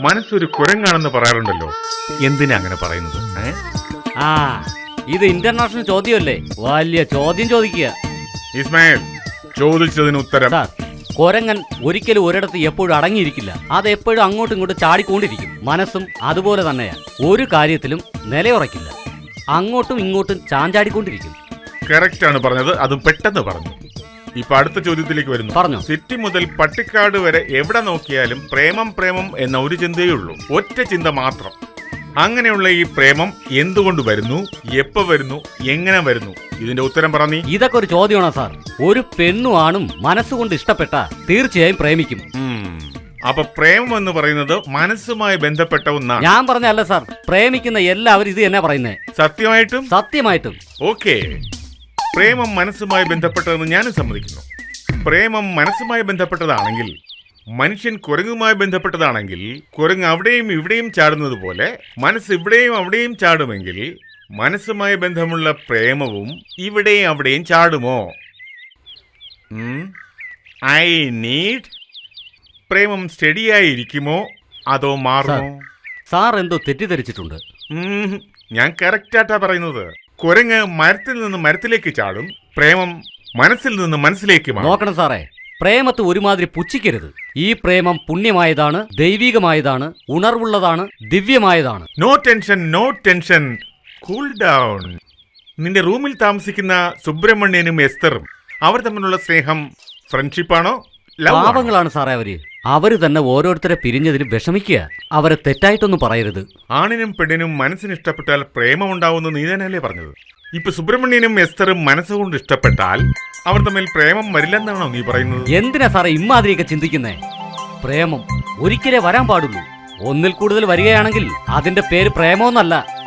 മനസ്സൊരു കുരങ്ങാണെന്ന് പറയാറുണ്ടല്ലോ. എന്തിനാ അങ്ങനെ പറയുന്നത്? ആ ഇത് ഇന്റർനാഷണൽ ചോദ്യമല്ലേ? വലിയ ചോദ്യം ചോദിക്കുക. ഇസ്മായിൽ ചോദിച്ചതിന് ഉത്തരം. സാർ കൊരങ്ങൻ ഒരിക്കലും ഒരിടത്ത് എപ്പോഴും അടങ്ങിയിരിക്കില്ല. അത് എപ്പോഴും അങ്ങോട്ടും ഇങ്ങോട്ടും ചാടിക്കൊണ്ടിരിക്കും. മനസ്സും അതുപോലെ തന്നെയാണ് ഒരു കാര്യത്തിലും നിലയുറക്കില്ല. അങ്ങോട്ടും ഇങ്ങോട്ടും ചാഞ്ചാടിക്കൊണ്ടിരിക്കും. കറക്റ്റ് ആണ് പറഞ്ഞത്. അതും പെട്ടെന്ന് പറഞ്ഞു. ഇപ്പൊ അടുത്ത ചോദ്യത്തിലേക്ക് വരുന്നു. പറഞ്ഞു. സിറ്റി മുതൽ പട്ടിക്കാട് വരെ എവിടെ നോക്കിയാലും പ്രേമം പ്രേമം എന്ന ഒരു ചിന്തയേ ഉള്ളൂ. ഒറ്റ ചിന്ത മാത്രം. അങ്ങനെയുള്ള ഈ പ്രേമം എന്തുകൊണ്ട് വരുന്നു? എപ്പോ വരുന്നു? എങ്ങനെ വരുന്നു? ഇതിന്റെ ഉത്തരം പറഞ്ഞു ഇതൊക്കെ ഒരു ചോദ്യമാണോ സാർ? ഒരു പെണ്ണും ആണും മനസ്സുകൊണ്ട് ഇഷ്ടപ്പെട്ട തീർച്ചയായും പ്രേമിക്കും. അപ്പൊ പ്രേമം എന്ന് പറയുന്നത് മനസ്സുമായി ബന്ധപ്പെട്ട ഒന്നാണ്. ഞാൻ പറഞ്ഞല്ല സാർ. പ്രേമിക്കുന്ന എല്ലാവരും ഇത് തന്നെ പറയുന്നത് സത്യമായിട്ടും? സത്യമായിട്ടും. ഓക്കെ. പ്രേമം മനസ്സുമായി ബന്ധപ്പെട്ടതെന്ന് ഞാനും സമ്മതിക്കുന്നു. പ്രേമം മനസ്സുമായി ബന്ധപ്പെട്ടതാണെങ്കിൽ മനുഷ്യൻ കുരങ്ങുമായി ബന്ധപ്പെട്ടതാണെങ്കിൽ കുരങ്ങ് അവിടെയും ഇവിടെയും ചാടുന്നത് പോലെ മനസ്സ് ഇവിടെയും അവിടെയും ചാടുമെങ്കിൽ മനസ്സുമായി ബന്ധമുള്ള പ്രേമവും ഇവിടെയും അവിടെയും ചാടുമോ? ഐ നീഡ് പ്രേമം സ്റ്റഡിയായിരിക്കുമോ? അതോ മാറുമോ? സാർ എന്തോ തെറ്റിദ്ധരിച്ചിട്ടുണ്ട്. ഞാൻ കറക്റ്റായിട്ടാ പറയുന്നത്. കുരങ്ങ് മരത്തിൽ നിന്ന് മരത്തിലേക്ക് ചാടും പ്രേമം മനസ്സിൽ നിന്ന് മനസ്സിലേക്ക് മാറും. നോക്കണം സാറേ. പ്രേമത്തെ ഒരുമാതിരി പുച്ഛിക്കരുത്. ഈ പ്രേമം പുണ്യമായതാണ് ദൈവികമായതാണ് ഉണർവുള്ളതാണ് ദിവ്യമായതാണ്. No tension no tension cool down നിന്റെ റൂമിൽ താമസിക്കുന്ന സുബ്രഹ്മണ്യനും എസ്തറും അവർ തമ്മിലുള്ള സ്നേഹം ഫ്രണ്ട്ഷിപ്പാണോ ലവ് പാവങ്ങളാണ് സാറേ അവർ. അവർ തന്നെ ഓരോരുത്തരെ പിരിഞ്ഞതിന് വിഷമിക്കുക. അവരെ തെറ്റായിട്ടൊന്നും പറയരുത്. ആണിനും പെണ്ണിനും മനസ്സിന് ഇഷ്ടപ്പെട്ടാൽ പ്രേമം ഉണ്ടാവുമെന്ന് നീ തന്നെയല്ലേ പറഞ്ഞത്? ഇപ്പൊ സുബ്രഹ്മണ്യനും എസ്തറും മനസ്സുകൊണ്ട് ഇഷ്ടപ്പെട്ടാൽ അവർ തമ്മിൽ പ്രേമം വരില്ലെന്നാണോ നീ പറയുന്നത്? എന്തിനാ സാറേ ഇമ്മാതിരിയൊക്കെ ചിന്തിക്കുന്നേ? പ്രേമം ഒരിക്കലേ വരാൻ പാടുള്ളൂ. ഒന്നിൽ കൂടുതൽ വരികയാണെങ്കിൽ അതിന്റെ പേര് പ്രേമമെന്നല്ല.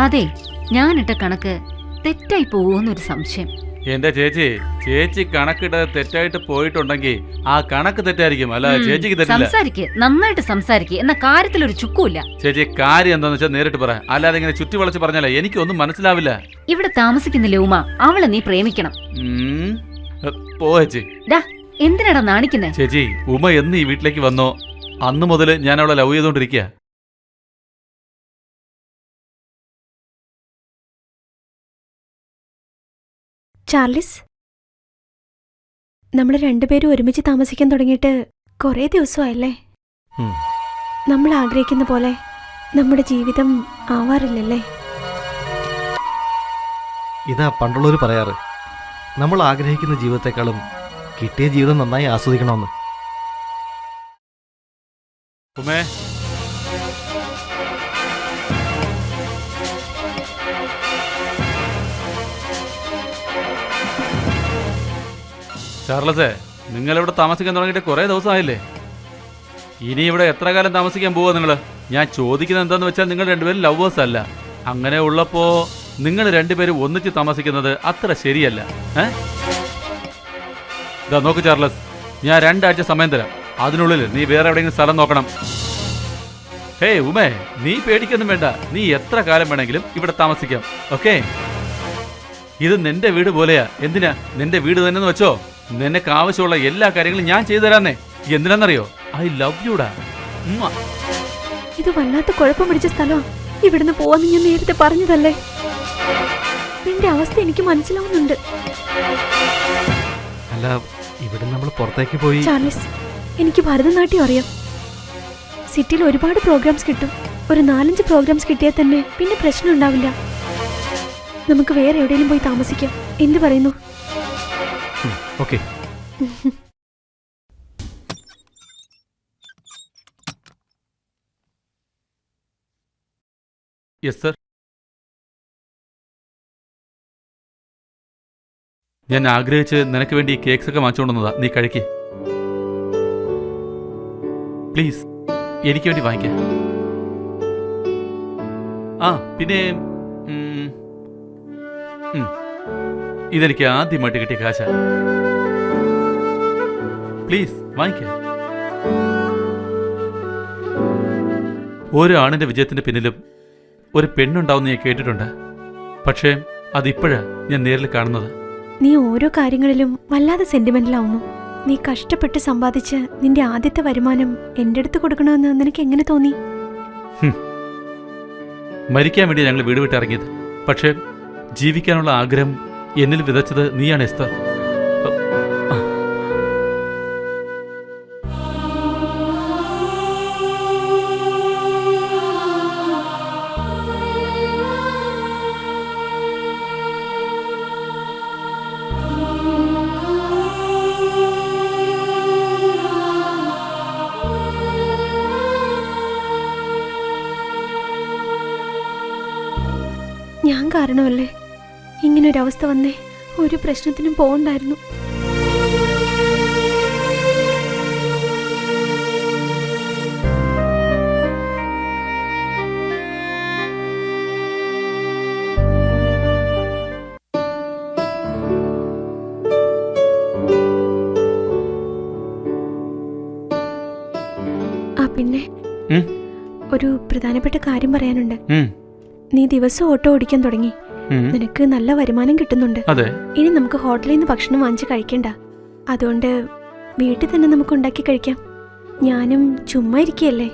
അതെ ഞാനിട്ട കണക്ക് തെറ്റായി പോകുമെന്നൊരു സംശയം. എന്റെ ചേച്ചി ചേച്ചി കണക്കിട്ട് തെറ്റായിട്ട് പോയിട്ടുണ്ടെങ്കിൽ ആ കണക്ക് തെറ്റായിരിക്കും. അല്ല ചേച്ചിക്ക് തെറ്റില്ല. സംസാരിക്ക് നന്നായിട്ട് സംസാരിക്ക്. എന്ന കാര്യത്തിൽ ഒരു ചുക്കുമില്ല. ചേച്ചി കാര്യം എന്താന്ന് വെച്ചാൽ നേരിട്ട് പറ. അല്ലാതെ ഇങ്ങനെ ചുറ്റി വളച്ച് പറഞ്ഞാലേ എനിക്കൊന്നും മനസ്സിലാവില്ല. ഇവിടെ താമസിക്കുന്ന ഉമ അവളെ നീ പ്രേമിക്കണം. ഉം. പോ ചേച്ചി. ഡാ എന്തിനാടാ നാണിക്കുന്നേ? ചേച്ചി ഉമ എന്ന് ഈ വീട്ടിലേക്ക് വന്നോ? അന്ന് മുതൽ ഞാൻ അവളെ ലവ് ചെയ്തോണ്ടിരിക്കുക ചാർലിസ്? നമ്മൾ രണ്ടുപേരും ഒരുമിച്ച് താമസിക്കാൻ തുടങ്ങിയിട്ട് കുറേ ദിവസമായല്ലേ? നമ്മൾ ആഗ്രഹിക്കുന്ന പോലെ നമ്മുടെ ജീവിതം ആവാറില്ലല്ലേ? ഇതാ പണ്ടുള്ളവർ പറയാറ്. നമ്മൾ ആഗ്രഹിക്കുന്ന ജീവിതത്തെക്കാളും കിട്ടിയ ജീവിതം നന്നായി ആസ്വദിക്കണമെന്ന്. ഉമേ. ചാർലസേ നിങ്ങൾ ഇവിടെ താമസിക്കാൻ തുടങ്ങിയിട്ട് കുറേ ദിവസമായില്ലേ? ഇനി ഇവിടെ എത്ര കാലം താമസിക്കാൻ പോവാ നിങ്ങൾ ഞാൻ ചോദിക്കുന്നത് എന്താന്ന് വെച്ചാൽ നിങ്ങൾ രണ്ടുപേരും ലവേഴ്സ് അല്ല. അങ്ങനെ ഉള്ളപ്പോ നിങ്ങൾ രണ്ടുപേരും ഒന്നിച്ച് താമസിക്കുന്നത് അത്ര ശരിയല്ല. ഏ? നോക്ക് ചാർലസ് ഞാൻ രണ്ടാഴ്ച സമയം തരാം. അതിനുള്ളിൽ നീ വേറെ എവിടെയെങ്കിലും സ്ഥലം നോക്കണം. ഹേ ഉമേ നീ പേടിക്കൊന്നും വേണ്ട. നീ എത്ര കാലം വേണമെങ്കിലും ഇവിടെ താമസിക്കാം. ഓക്കേ? ഇത് നിന്റെ വീട് പോലെയാ. എന്തിനാ? നിന്റെ വീട് തന്നെ വെച്ചോ? നിനക്ക് ആവശ്യമുള്ള എല്ലാ കാര്യങ്ങളും ഞാൻ ചെയ്തു തരാന്നേ എന്തിനാന്നറിയോ ഐ ലവ് യുടാ. ഇത് വല്ലാത്ത കുഴപ്പം പിടിച്ച സ്ഥലം ഇവിടുന്ന് പോവാന്ന് ഞാൻ നേരത്തെ പറഞ്ഞതല്ലേ? നിന്റെ അവസ്ഥ എനിക്ക് മനസ്സിലാവുന്നുണ്ട്. അല്ല ഇവിടെ നമ്മൾ പുറത്തേക്ക് പോയി. ചാർലിസ് എനിക്ക് ഭരതനാട്യം അറിയാം. സിറ്റിയിൽ ഒരുപാട് പ്രോഗ്രാംസ് കിട്ടും. ഒരു നാലഞ്ച് പ്രോഗ്രാംസ് കിട്ടിയാൽ തന്നെ പിന്നെ പ്രശ്നം ഉണ്ടാവില്ല. നമുക്ക് വേറെ എവിടെയെങ്കിലും പോയി താമസിക്കാം. എന്ത് പറയുന്നു? ഓക്കെ. Yes sir. ഞാൻ ആഗ്രഹിച്ച് നിനക്ക് വേണ്ടി കേക്ക്സ് ഒക്കെ വാങ്ങിച്ചുകൊണ്ടുവന്നതാ നീ കഴിക്കേ. പ്ലീസ് എനിക്ക് വേണ്ടി വാങ്ങിക്കാം. ആ പിന്നെ ഇതെനിക്ക് ആദ്യമായിട്ട് കിട്ടിയ കാശ. പ്ലീസ് വാങ്ങിക്ക. ഓരോ ആണിന്റെ വിജയത്തിന്റെ പിന്നിലും ഒരു പെണ്ണുണ്ടാവും ഞാൻ കേട്ടിട്ടുണ്ട്. പക്ഷേ അതിപ്പോഴാ ഞാൻ നേരിൽ കാണുന്നത്. നീ ഓരോ കാര്യങ്ങളിലും വല്ലാതെ സെന്റിമെന്റലാവുന്നു നീ കഷ്ടപ്പെട്ട് സമ്പാദിച്ച് നിന്റെ ആദ്യത്തെ വരുമാനം എന്റെ അടുത്ത് കൊടുക്കണമെന്ന് നിനക്ക് എങ്ങനെ തോന്നി? മരിക്കാൻ വേണ്ടി ഞങ്ങൾ വീട് വിട്ടിറങ്ങിയത് പക്ഷേ ജീവിക്കാനുള്ള ആഗ്രഹം എന്നിൽ വിതച്ചത് നീയാണ് എസ്തർ. ഞാൻ കാരണമല്ലേ? ഇങ്ങനൊരവസ്ഥ വന്നേ. ഒരു പ്രശ്നത്തിനും പോകണ്ടായിരുന്നു. ആ പിന്നെ ഒരു പ്രധാനപ്പെട്ട കാര്യം പറയാനുണ്ട്. നീ ദിവസം ഓട്ടോ ഓടിക്കാൻ തുടങ്ങി. നിനക്ക് നല്ല വരുമാനം കിട്ടുന്നുണ്ട്. ഇനി നമുക്ക് ഹോട്ടലിൽ നിന്ന് ഭക്ഷണം വാങ്ങിച്ച് കഴിക്കണ്ട. അതുകൊണ്ട് വീട്ടിൽ തന്നെ നമുക്ക് ഉണ്ടാക്കി കഴിക്കാം. ഞാനും ചുമ്മാ ഇരിക്കുകയല്ലേ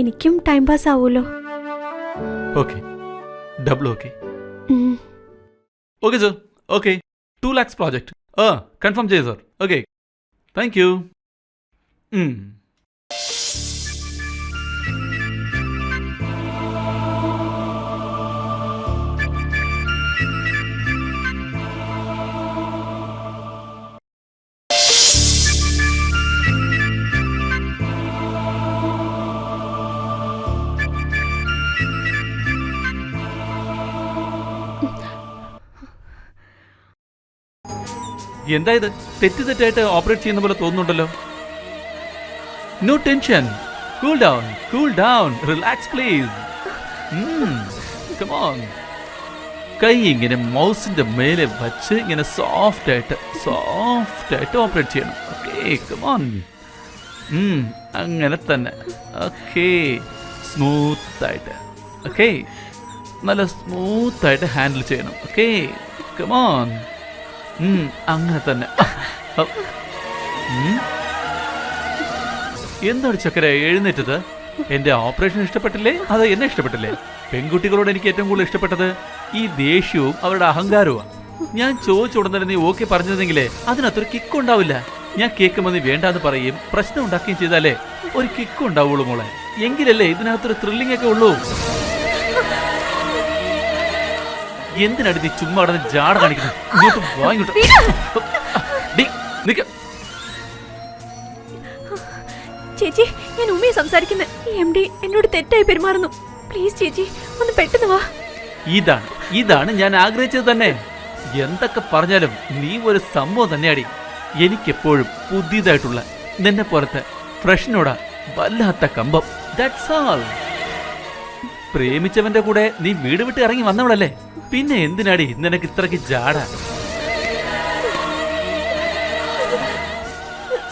എനിക്കും ടൈം പാസ് ആവുമല്ലോ. ഓക്കെ ഡബിൾ ഓക്കെ ഉം. Okay sir okay two lakhs project ആ കൺഫേം ചെയ്തു സർ ഓക്കെ താങ്ക് യു എന്താ ഇത്? തെറ്റ് തെറ്റായിട്ട് ഓപ്പറേറ്റ് ചെയ്യുന്ന പോലെ തോന്നുന്നുണ്ടല്ലോ. No tension cool down cool down relax please കൈ ഇങ്ങനെ മൗസിന്റെ മേലെ വച്ച് ഇങ്ങനെ സോഫ്റ്റ് ആയിട്ട് സോഫ്റ്റ് ആയിട്ട് ഓപ്പറേറ്റ് ചെയ്യണം. ഓക്കെ കമോൺ അങ്ങനെ തന്നെ. ഓക്കെ സ്മൂത്ത് ആയിട്ട്. ഓക്കെ നല്ല സ്മൂത്ത് ആയിട്ട് ഹാൻഡിൽ ചെയ്യണം. ഓക്കെ കമോൺ അങ്ങനെ തന്നെ. എന്താണ് ചക്കര എഴുന്നേറ്റത്? എന്റെ ഓപ്പറേഷൻ ഇഷ്ടപ്പെട്ടില്ലേ? അത് എന്നെ ഇഷ്ടപ്പെട്ടില്ലേ? പെൺകുട്ടികളോട് എനിക്ക് ഏറ്റവും കൂടുതൽ ഇഷ്ടപ്പെട്ടത് ഈ ദേഷ്യവും അവരുടെ അഹങ്കാരവും ഞാൻ ചോദിച്ചു ഉടനെ നീ ഓക്കെ പറഞ്ഞതെങ്കിലേ അതിനകത്തൊരു കിക്ക് ഉണ്ടാവില്ല. ഞാൻ കേൾക്കുമ്പോൾ നീ വേണ്ടാന്ന് പറയും പ്രശ്നം ഉണ്ടാക്കുകയും ചെയ്താലേ ഒരു കിക്ക് ഉണ്ടാവുള്ളൂ മോളെ. എങ്കിലല്ലേ ഇതിനകത്തൊരു ത്രില്ലിംഗ് ഒക്കെ ഉള്ളൂ. എന്തിനാണ് നീ ചുമ്മാ അവിടെ നിന്ന് ജാട കാണിക്കുന്നത് ഇങ്ങോട്ട് വാ ഇങ്ങോട്ട്. ഡി, നിക്ക്. ചേച്ചി ഞാൻ ഉമ്മയെ സംസാരിക്കുന്നത് ഈ എം ഡി എന്നോട് തെറ്റായി പെരുമാറുന്നു. പ്ലീസ് ചേച്ചി ഒന്ന് പെട്ടെന്ന് വാ. ഇതാണ് ഇതാണ് ഞാൻ ആഗ്രഹിച്ചത് തന്നെ. എന്തൊക്കെ പറഞ്ഞാലും നീ ഒരു സംഭവം തന്നെയാടി. എനിക്കെപ്പോഴും പുതിയതായിട്ടുള്ള നിന്നെ പോലത്തെ ഫ്രഷിനോടാ വല്ലാത്ത കമ്പം. ദാറ്റ്സ് ആൾ പ്രേമിച്ചവന്റെ കൂടെ നീ വീട് വിട്ട് ഇറങ്ങി വന്നവളല്ലേ? പിന്നെ എന്തിനാടി നിനക്ക് ഇത്രക്ക് ജാട?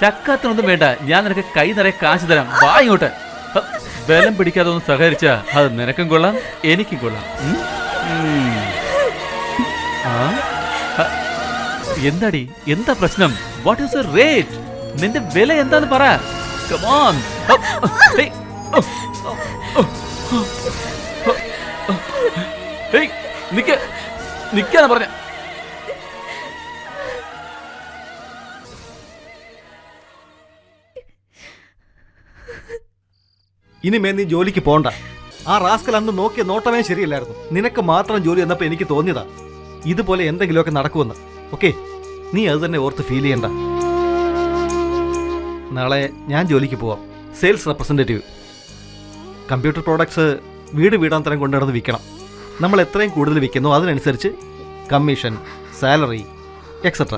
ചക്കാത്തിനൊന്നും വേണ്ട. ഞാൻ നിനക്ക് കൈ നിറയെ കാശ് തരാം. വാ ഇങ്ങോട്ട്. ബലം പിടിക്കാതെ ഒന്ന് സഹകരിച്ച അത് നിനക്കും കൊള്ളാം എനിക്കും കൊള്ളാം? എന്താടി? എന്താ പ്രശ്നം? വാട്ട് ഈസ് റേറ്റ് നിന്റെ വില എന്താന്ന് പറ. കമോൺ നിക്ക നിക്കാന്ന് പറഞ്ഞ. ഇനിമേ നീ ജോലിക്ക് പോണ്ട. ആ റാസ്കൽ അന്ന് നോക്കിയ നോട്ടമേ ശരിയല്ലായിരുന്നു. നിനക്ക് മാത്രം ജോലി എന്നപ്പോൾ എനിക്ക് തോന്നിയതാ. ഇതുപോലെ എന്തെങ്കിലുമൊക്കെ നടക്കുമെന്ന്. ഓക്കെ നീ അത് തന്നെ ഓർത്ത് ഫീൽ ചെയ്യണ്ട. നാളെ ഞാൻ ജോലിക്ക് പോവാം. സെയിൽസ് റെപ്രസെന്റേറ്റീവ് കമ്പ്യൂട്ടർ പ്രോഡക്ട്സ് വീട് വീടാന്തരം കൊണ്ടുനടന്ന് വിൽക്കണം. നമ്മൾ എത്രയും കൂടുതൽ വിൽക്കുന്നു. അതിനനുസരിച്ച് കമ്മീഷൻ സാലറി എക്സെട്ര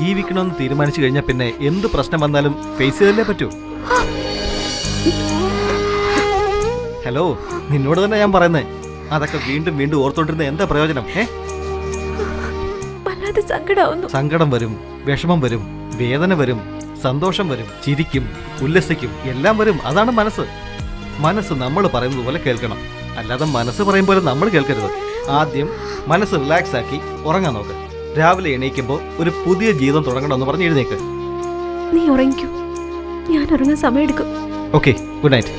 ജീവിക്കണമെന്ന് തീരുമാനിച്ചു കഴിഞ്ഞാൽ പിന്നെ എന്ത് പ്രശ്നം വന്നാലും ഫേസ് ചെയ്തല്ലേ പറ്റൂ. ഹലോ നിന്നോട് തന്നെ ഞാൻ പറയുന്നേ. അതൊക്കെ വീണ്ടും വീണ്ടും ഓർത്തോണ്ടിരുന്ന എന്താ പ്രയോജനം? ഏ? സങ്കടം വരും വിഷമം വരും വേദന വരും സന്തോഷം വരും ചിരിക്കും ഉല്ലസിക്കും എല്ലാം വരും. അതാണ് മനസ്സ്. മനസ്സ് നമ്മൾ പറയുന്നത് പോലെ കേൾക്കണം. അല്ലാതെ മനസ്സ് പറയും പോലെ നമ്മൾ കേൾക്കരുത്. ആദ്യം മനസ്സ് റിലാക്സ് ആക്കി ഉറങ്ങാൻ നോക്ക്. രാവിലെ എണീക്കുമ്പോൾ ഒരു പുതിയ ജീവിതം തുടങ്ങണമെന്ന് പറഞ്ഞ് എഴുന്നേക്ക്. നീ ഉറങ്ങിക്കൂ. ഞാൻ ഉറങ്ങാൻ സമയം എടുക്കും ഓക്കെ ഗുഡ് നൈറ്റ്